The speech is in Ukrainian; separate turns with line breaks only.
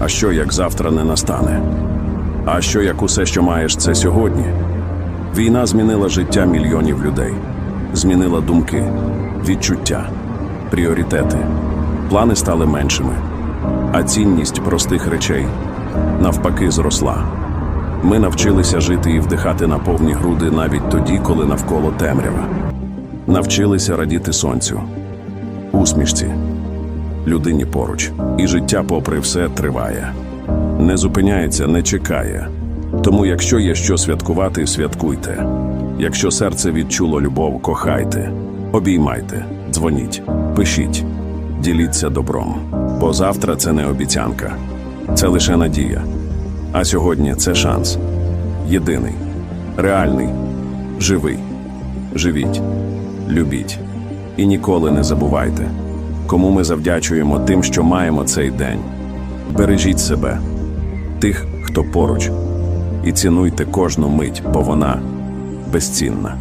А що як завтра не настане? А що як усе, що маєш, це сьогодні? Війна змінила життя мільйонів людей, змінила думки, відчуття, пріоритети. Плани стали меншими, а цінність простих речей навпаки зросла. Ми навчилися жити і вдихати на повні груди навіть тоді, коли навколо темрява. Навчилися радіти сонцю, усмішці, людині поруч. І життя, попри все, триває. Не зупиняється, не чекає. Тому, якщо є що святкувати, святкуйте. Якщо серце відчуло любов, кохайте, обіймайте, дзвоніть, пишіть, діліться добром. Бо завтра це не обіцянка, це лише надія. А сьогодні це шанс. Єдиний, реальний, живий. Живіть, любіть і ніколи не забувайте, кому ми завдячуємо тим, що маємо цей день. Бережіть себе, тих, хто поруч, і цінуйте кожну мить, бо вона безцінна.